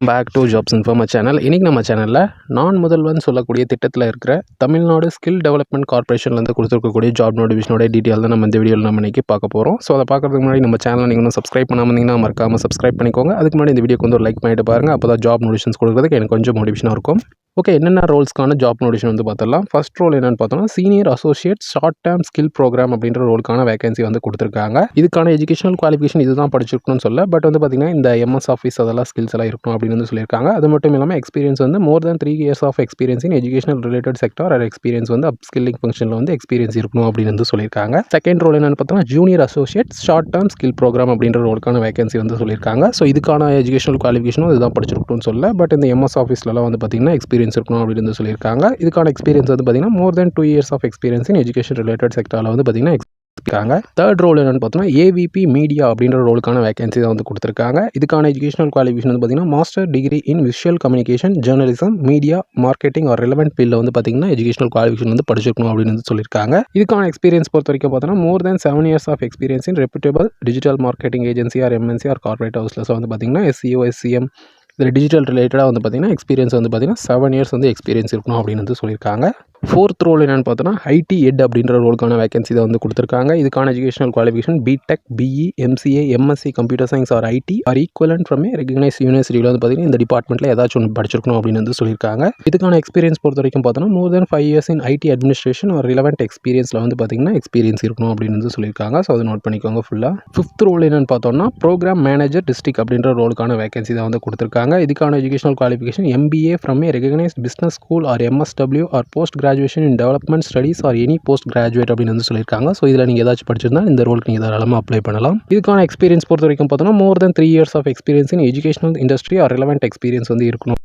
Back to jobs Informa channel இன்றைக்கி நம்ம சேனலில் நான் முதல்வன் சொல்லக்கூடிய திட்டத்தில் இருக்கிற தமிழ்நாடு ஸ்கில் டெவலப்மெண்ட் கார்ப்பரேஷன்லேருந்து கொடுத்துருக்கக்கூடிய ஜாப் நோட்டிஃபிகேஷனோட டீட்டெயில் தான் நம்ம இந்த வீடியோவில் நம்ம இன்றைக்கி பார்க்க போகிறோம் ஸோ அதை பார்க்குறதுக்கு முன்னாடி நம்ம சேனலை நீங்கள் இன்னும் சப்ஸ்கிரைப் பண்ணாமல் இருந்தீங்கன்னா மறக்காமல் சப்ஸ்கிரைப் பண்ணிக்கோங்க. அதுக்கு முன்னாடி இந்த வீடியோக்கு வந்து ஒரு லைக் பண்ணிட்டு பாருங்கள் அப்போ தான் ஜாப் நோட்டிஃபிகேஷன்ஸ் கொடுக்குறதுக்கு எனக்கு கொஞ்சம் மோட்டிவேஷனாக இருக்கும். ஓகே என்னென்ன ரோல்ஸ்க்கான ஜாப் நோட்டிஷன் வந்து பார்த்துடலாம். ஃபஸ்ட் ரோல் என்னென்னு பார்த்தோம்னா senior associate short term skill program அப்படின்ற ரோலுக்கான வேகன்சி வந்து கொடுத்துருக்காங்க. இதுக்கான எஜுகேஷனல் குவாலிஃபிகேஷன் இதுதான் படிச்சிருக்கணும்னு சொல்ல பட் வந்து பார்த்தீங்கன்னா இந்த எம்எஸ் ஆஃபீஸ் அதெல்லாம் ஸ்கில்ஸ் எல்லாம் இருக்கணும் அப்படின்னு வந்து சொல்லியிருக்காங்க. அது மட்டும் இல்லாமல் எக்ஸ்பீரியன்ஸ் வந்து more than three years of experience in educational related sector or experience வந்து அப் ஸ்கில்லிங் ஃபங்க்ஷனில் வந்து எக்ஸ்பீரியன்ஸ் இருக்கணும் அப்படின்னு வந்து சொல்லியிருக்காங்க. செகண்ட் ரோல் என்னென்னு பார்த்தோம்னா junior associate short term skill program அப்படின்ற ரோலுக்கான வேகன்சி வந்து சொல்லியிருக்காங்க. ஸோ இதுக்கான எஜுகேஷனல் குவாலிஃபிகேஷனும் இதுதான் படிச்சிருக்கணும்னு சொல்ல பட் இந்த எம்எஸ் ஆஃபீஸ்லலாம் வந்து பார்த்தீங்கன்னா எக்ஸ்பீரியன்ஸ் இருக்கணும் அப்படின்னு சொல்லியிருக்காங்க. இதுக்கான எக்ஸ்பீரியன்ஸ் வந்து பார்த்தீங்கன்னா more than two years of experience in education related செக்டரில் வந்து பார்த்தீங்கன்னா இருக்காங்க. தேர்ட் ரோல் என்னென்னு பார்த்தோம்னா ஏவிபி மீடியா அப்படின்ற ரோலுக்கான வேகன்சி தான் வந்து கொடுத்துருக்காங்க. இதுக்கான எஜுகேஷனல் குவாலிஃபிகேஷன் வந்து பார்த்தீங்கன்னா master degree in visual communication journalism media marketing or relevant ஃபீல்டில் வந்து பார்த்தீங்கன்னா எஜுகேஷனல் குவாலிஃபிகேஷன் வந்து படிச்சிருக்கணும் அப்படின்னு வந்து சொல்லியிருக்காங்க. இதுக்கான எக்ஸ்பீரியன்ஸ் பொறுத்த வரைக்கும் பார்த்தோம்னா more than seven years of experience in reputable digital marketing agency or MNC or corporate ஹவுஸில் வந்து பார்த்தீங்கன்னா எஸ்சிஓ எஸ்சிஎம் இதில் டிஜிட்டல் ரிலேட்டடாக வந்து பார்த்திங்கன்னா எக்ஸ்பீரியன்ஸ் வந்து பார்த்திங்கன்னா செவன் இயர்ஸ் வந்து எக்ஸ்பீரியன்ஸ் இருக்கணும் அப்படின்னு வந்து சொல்லியிருக்காங்க. ஃபோர்த் ரோல் என்னென்னு பார்த்தோன்னா ஐடி எட் அப்படின்ற ரோலுக்கான வேகன்சி தான் வந்து கொடுத்துருக்காங்க. இதுக்கான educational qualification BTech BE MCA MSc computer science or IT or equivalent from a recognise யூனிவர்சிட்டியில் வந்து பார்த்திங்கன்னா இந்த டிபார்ட்மெண்ட்டில் ஏதாச்சும் ஒன்று படிச்சிருக்கணும் அப்படின்னு வந்து சொல்லியிருக்காங்க. இதுக்கான எக்ஸ்பீரியன்ஸ் பொறுத்த வரைக்கும் பார்த்தோன்னா more than five years in IT administration ஒரு ரிலவெண்ட் எக்ஸ்பீரியன்ஸில் வந்து பார்த்திங்கன்னா எக்ஸ்பீரியன்ஸ் இருக்கணும் அப்படின்னு வந்து சொல்லியிருக்காங்க. ஸோ அதை நோட் பண்ணிக்கோங்க ஃபுல்லாக ஃபிஃப்த் ரோல் என்னென்னு பார்த்தோம்னா ப்ரோக்ராம் மேனேஜர் டிஸ்ட்ரிக் அப்படின்ற ரோலுக்கான வேகன்சி தான் வந்து கொடுத்துருக்காங்க. இதுக்கான educational qualification MBA from a recognised business school or MSW or post graduation in development studies or any post graduate அப்படின்னு வந்து சொல்லியிருக்காங்க. ஸோ இதில் நீங்கள் ஏதாச்சும் படிச்சிருந்தா இந்த ரோலுக்கு நீங்கள் தாராளமாக அப்ளை பண்ணலாம். இதுக்கான எக்ஸ்பீரியன்ஸ் பொறுத்த வரைக்கும் பார்த்தோம்னா more than three years of experience in educational industry or relevant experience வந்து இருக்கணும்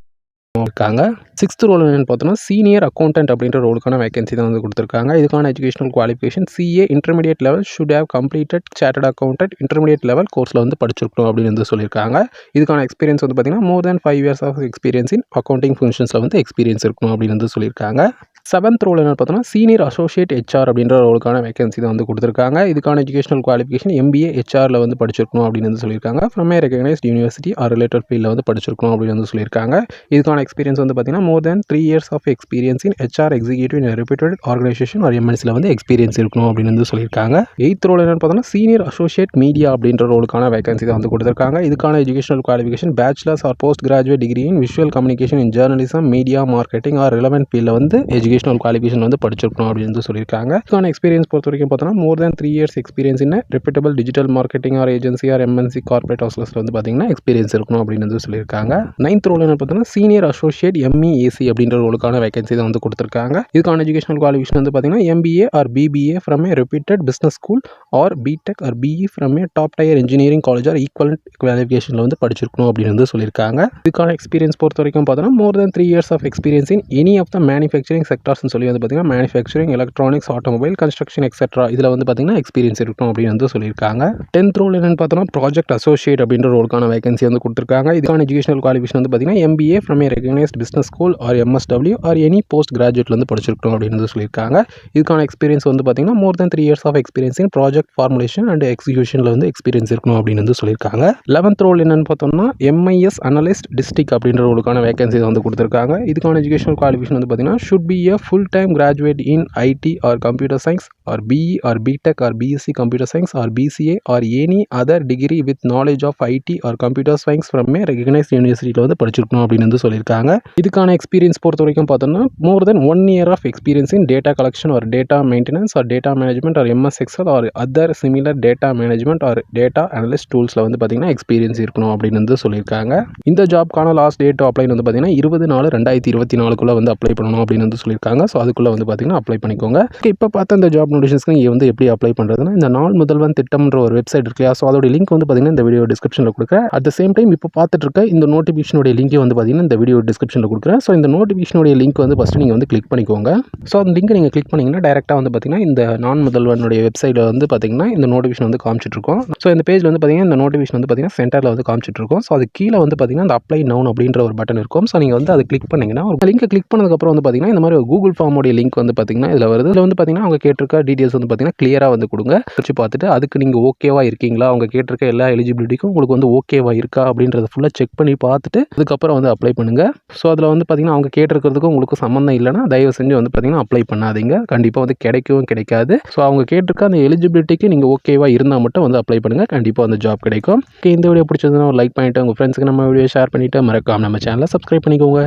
இருக்காங்க. சிக்ஸ்த் ரோல் என்னென்னு பார்த்தோம்னா சீனியர் அக்கௌண்டன்ட் அப்படின்ற ரோலுக்கான வேகன்சி தான் வந்து கொடுத்துருக்காங்க. இதுக்கான educational qualification CA intermediate level should have completed சேட்டட் accountant intermediate level கோர்ஸில் வந்து படிச்சிருக்கணும் அப்படின்னு வந்து சொல்லியிருக்காங்க. இதுக்கான எக்ஸ்பீரியன்ஸ் வந்து பார்த்தீங்கன்னா more than five years of experience in accounting ஃபங்க்ஷன்ஸில் வந்து எக்ஸ்பீரியன்ஸ் இருக்கணும் அப்படின்னு வந்து சொல்லியிருக்காங்க. செவன்த் ரோல் என்ன பார்த்தோன்னா சீனியர் அசோசியேட் ஹெச்ஆர் அப்படின்ற ரோலுக்கான வேகன்சி தான் வந்து கொடுத்துருக்காங்க. இதுக்கான எஜுகேஷனல் குவாலிஃபிகேஷன் எம்பிஏ ஹெச்ஆரில் வந்து படிச்சிருக்கணும் அப்படின்னு வந்து சொல்லியிருக்காங்க. From a recognised university or related ஃபீல்டில் வந்து படிச்சிருக்கணும் அப்படின்னு வந்து சொல்லியிருக்காங்க. இதுக்கான எக்ஸ்பீரியன்ஸ் வந்து பார்த்தீங்கன்னா more than three years of experience in HR executive in reputed organisation or எம்என்சியில் வந்து எக்ஸ்பீரியன்ஸ் இருக்கணும் அப்படின்னு வந்து சொல்லியிருக்காங்க. எயித் ரோல் என்னன்னு பார்த்தோன்னா சீனியர் அசோசியேட் மீடியா அப்படின்ற ரோலுக்கான வேகன்சி தான் வந்து கொடுத்துருக்காங்க. இதுக்கான educational qualification bachelors or post graduate degree in visual communication in journalism media marketing or relevant ஃபீல்டில் வந்து எஜுகேஷனல் குவாலிஃபிகேஷன் வந்து படிச்சிருக்கணும் அப்படின்னு வந்து சொல்லியிருக்காங்க. இதுக்கான எக்ஸ்பீரியன்ஸ் பொறுத்த வரைக்கும் பார்த்தோன்னா more than three years experience in reputable digital marketing or agency or MNC corporate ஹவுஸில் வந்து பார்த்தீங்கன்னா எக்ஸ்பீரியன்ஸ் இருக்கணும் அப்படின்னு வந்து சொல்லியிருக்காங்க. நைன்த் ரோல் என்ன பார்த்தோன்னா சீனியர் அசோசியேட் எம்இஏசி அப்படின்ற ரோலுக்கான வேகன்சி தான் வந்து கொடுத்துருக்காங்க. இதுக்கான எஜுகேஷனல் குவாலிஃபிகேஷன் வந்து பார்த்தீங்கன்னா MBA or BBA from a reputed business school or BTech or BE from a top tier engineering college or equal குவாலிஃபிகேஷனில் வந்து படிச்சிருக்கணும் அப்படின்னு வந்து சொல்லியிருக்காங்க. இதுக்கான எக்ஸ்பீரியன்ஸ் பொறுத்த வரைக்கும் பார்த்தோன்னா more than three years of experience in any of the manufacturing செக்டர்ஸ்னு சொல்லி வந்து பார்த்தீங்கன்னா manufacturing electronics automobile construction etcetera இதில் வந்து பார்த்தீங்கன்னா எக்ஸ்பீரியன்ஸ் இருக்கணும் அப்படின்னு வந்து சொல்லியிருக்காங்க. டென்த் ரோல் என்னென்னு பார்த்தோன்னா ப்ராஜெக்ட் அசோசியேட் அப்படின்ற ரோலுக்கான வேகன்சி வந்து கொடுத்துருக்காங்க. இதுக்கான எஜுகேஷனல் குவாலிஃபிகேஷன் வந்து பார்த்தீங்கன்னா MBA from a recognised business school or MSW or any post கிராஜுவேட்ல வந்து படிச்சிருக்கணும் அப்படின்னு வந்து சொல்லியிருக்காங்க. இதுக்கான எக்ஸ்பீரியன்ஸ் வந்து பார்த்தீங்கன்னா more than three years of experience in project formulation and எக்ஸிக்யூஷனில் வந்து எக்ஸ்பீரியன்ஸ் இருக்கணும் அப்படின்னு வந்து சொல்லியிருக்காங்க. லெவன்த் ரோல் என்னென்னு பார்த்தோம்னா எம்ஐஎஸ் அனலிஸ்ட் டிஸ்ட்ரிக் அப்படின்ற உங்களுக்கான வேகன்சி வந்து கொடுத்துருக்காங்க. இதுக்கான எஜுகேஷனல் குவாலிஃபிகேஷன் வந்து பார்த்தீங்கன்னா should be a full time graduate in IT or computer science or BE or BTech or BSc computer science or BCA or any other degree with knowledge of IT or computer science from a recognise யூனிவர்சிட்டியில் வந்து படிச்சிருக்கணும் அப்படின்னு வந்து சொல்லியிருக்காங்க. இதுக்கான experience பொறுத்த வரைக்கும் பார்த்தோம்னா more than one year of experience in data collection or data maintenance or data management or MS Excel or other similar data management or data analyst டூல்ஸில் வந்து பார்த்தீங்கன்னா எக்ஸ்பீரியன்ஸ் இருக்கணும் அப்படின்னு வந்து சொல்லியிருக்காங்க. இந்த ஜாப்க்கான லாஸ்ட் டேட் அப்ளை வந்து பார்த்தீங்கன்னா இருபது நாலு ரெண்டாயிரத்தி இருபத்தி நாலுக்குள்ளே வந்து அப்ளை பண்ணணும் அப்படின்னு வந்து சொல்லியிருக்காங்க. ஸோ அதுக்குள்ளே வந்து பார்த்தீங்கன்னா அப்ளை பண்ணிக்கோங்க. இப்போ பார்த்த இந்த ஜாப் நோட்டிஃபிகேஷன் நீங்கள் வந்து எப்படி அப்ளை பண்ணுறதுன்னா இந்த நாள் முதல்வன் திட்டம்ன்ற ஒரு வெப்சைட் இருக்கு இல்லையா? ஸோ அதோட லிங்க் வந்து பார்த்திங்கன்னா இந்த வீடியோ டிஸ்கிரிப்ஷனில் கொடுக்குறேன். அட் த சேம் டைம் இப்போ பார்த்துட்டு இருக்க இந்த நோட்டிஃபிகேஷனுடைய லிங்க் வந்து பார்த்தீங்கன்னா இந்த வீடியோ டிஸ்கிரிப்ஷனில் கொடுக்குறேன். ஸோ இந்த நோட்டிஃபிகேஷனுடைய லிங்க் வந்து ஃபஸ்ட்டு நீங்கள் வந்து கிளிக் பண்ணிக்கோங்க. ஸோ அந்த லிங்க் நீங்கள் கிளிக் பண்ணிங்கன்னா டேரெக்டாக வந்து பார்த்தீங்கன்னா இந்த நான் முதல்வனுடைய வெப்சைட்டில் வந்து பார்த்தீங்கன்னா இந்த நோட்டிஃபிகேஷன் வந்து காமிச்சிட்ருக்கோம். ஸோ இந்த பேஜில் வந்து பார்த்தீங்கன்னா இந்த நோட்டிஃபிகேஷன் வந்து பார்த்தீங்கன்னா சென்டரில் வந்து காமிச்சிட்ருக்கோம். ஸோ அது கீழே வந்து பார்த்தீங்கன்னா அந்த அப்ளை நவுன் அப்படின்ற ஒரு பட்டன் இருக்கும். ஸோ நீங்கள் வந்து அதை கிளிக் பண்ணிங்கன்னா ஒரு லிங்கை கிளிக் பண்ணதுக்கப்புறம் வந்து பார்த்தீங்கன்னா இந்த மாதிரி ஒரு கூகுள் ஃபார்மோடைய லிங்க் வந்து பார்த்தீங்கன்னா இதில் வருது. இதில் வந்து பார்த்தீங்கன்னா அவங்க கேட்டிருக்க டீட்டெயில்ஸ் வந்து பார்த்தீங்கன்னா கிளியராக வந்து கொடுங்க. வச்சு பார்த்துட்டு அதுக்கு நீங்கள் ஓகேவாக இருக்கீங்களா? அவங்க கேட்டிருக்க எல்லா எலிஜிபிலிட்டிக்கும் உங்களுக்கு வந்து ஓகேவாக இருக்கா? அப்படின்றத ஃபுல்லாக செக் பண்ணி பார்த்துட்டு அதுக்கப்புறம் வந்து அப்ளை பண்ணுங்கள் ஸோ அதில் வந்து பார்த்தீங்கன்னா அவங்க கேட்டிருக்கிறதுக்கும் உங்களுக்கு சம்மந்தம் இல்லைன்னா தயவு செஞ்சு வந்து பார்த்தீங்கன்னா அப்ளை பண்ணாதீங்க. கண்டிப்பாக வந்து கிடைக்கவும் கிடைக்காது. ஸோ அவங்க கேட்டிருக்க அந்த எலிஜிபிலிட்டி எலிஜிபிலிட்டிக்கு நீங்கள் ஓகேவா இருந்தால் மட்டும் வந்து அப்ளை பண்ணுங்கள் கண்டிப்பாக அந்த ஜாப் கிடைக்கும். இந்த வீடியோ பிடிச்சதுன்னா ஒரு லைக் பண்ணிவிட்டு உங்கள் ஃப்ரெண்ட்ஸுக்கு நம்ம வீடியோ ஷேர் பண்ணிவிட்டு மறக்காமல் நம்ம சேனலை சப்ஸ்கிரைப் பண்ணிக்கோங்க.